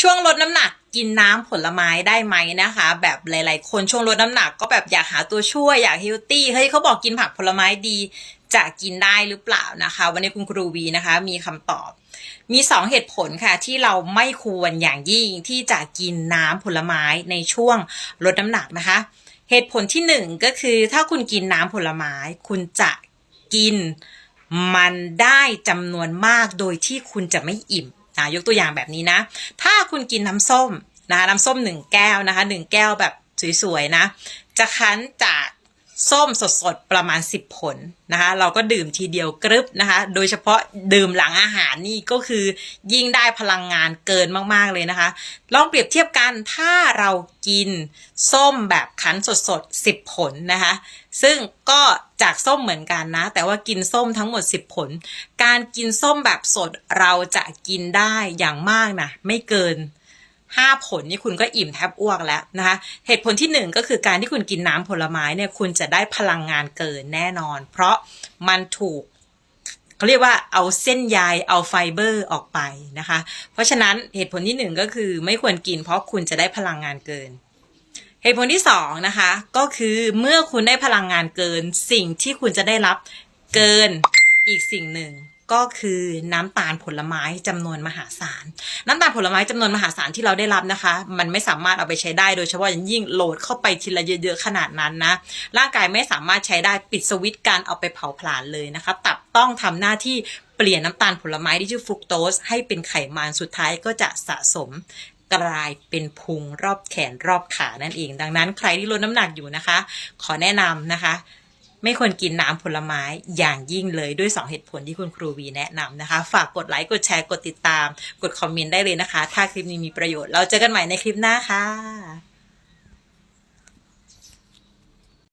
ช่วงลดน้ำหนักกินน้ำผลไม้ได้ไหมนะคะ แบบหลาย ๆ คนช่วงลดน้ำหนักก็แบบอยากหาตัวช่วยอยากเฮลตี้เฮ้ยเขาบอกกินผักผลไม้ดี จะกินได้หรือเปล่านะคะ วันนี้คุณครูวีนะคะ มีคำตอบ มีสองเหตุผลค่ะ ที่เราไม่ควรอย่างยิ่งที่จะกินน้ำผลไม้ในช่วงลดน้ำหนักนะคะ เหตุผลที่หนึ่งก็คือถ้าคุณกินน้ำผลไม้ คุณจะกินมันได้จำนวนมากโดยที่คุณจะไม่อิ่ม นะยกตัวอย่างแบบนี้นะ ถ้าคุณกินน้ำส้มนะคะน้ำส้มหนึ่งแก้วนะคะหนึ่งแก้วแบบสวยๆนะ จะคั้นจาก ส้มสดๆ ประมาณ 10 ผลนะคะ เราก็ดื่มทีเดียวกรึบนะคะ โดยเฉพาะดื่มหลังอาหารนี่ก็คือยิ่งได้พลังงานเกินมากๆเลยนะคะ ลองเปรียบเทียบกันถ้าเรากินส้มแบบคั้นสดๆ 10 ผลนะคะ ซึ่งก็จากส้มเหมือนกันนะ แต่ว่ากินส้มทั้งหมด 10 ผล การกินส้มแบบสดเราจะกินได้อย่างมากนะไม่เกิน ห้าผลนี่คุณก็อิ่มแทบอ้วกแล้วนะคะเหตุผลที่หนึ่งก็คือการที่คุณกินน้ำผลไม้เนี่ยคุณจะได้พลังงานเกินแน่นอน เพราะมันถูกเขาเรียกว่าเอาเส้นใยเอาไฟเบอร์ออกไปนะคะ เพราะฉะนั้นเหตุผลที่หนึ่งก็คือไม่ควรกินเพราะคุณจะได้พลังงานเกิน เหตุผลที่สองนะคะก็คือเมื่อคุณได้พลังงานเกิน สิ่งที่คุณจะได้รับเกินอีกสิ่งหนึ่ง ก็คือน้ำตาลผลไม้จำนวนมหาศาล น้ำตาลผลไม้จำนวนมหาศาลที่เราได้รับนะคะ มันไม่สามารถเอาไปใช้ได้โดยเฉพาะอย่างยิ่งโหลดเข้าไปทีละเยอะๆขนาดนั้นนะ ร่างกายไม่สามารถใช้ได้ปิดสวิตช์การเอาไปเผาผลาญเลยนะคะตับต้องทำหน้าที่เปลี่ยนน้ำตาลผลไม้ที่ชื่อฟรุกโตสให้เป็นไขมันสุดท้ายก็จะสะสมกลายเป็นพุงรอบแขนรอบขานั่นเอง ดังนั้นใครที่ลดน้ำหนักอยู่นะคะ ขอแนะนำนะคะ ไม่ควรกินน้ำผลไม้อย่างยิ่งเลยด้วย 2 เหตุผลที่คุณครูวีแนะนำนะคะ ฝากกดไลค์ กดแชร์ กดติดตาม กดคอมเมนต์ได้เลยนะคะ ถ้าคลิปนี้มีประโยชน์ เราเจอกันใหม่ในคลิปหน้าค่ะ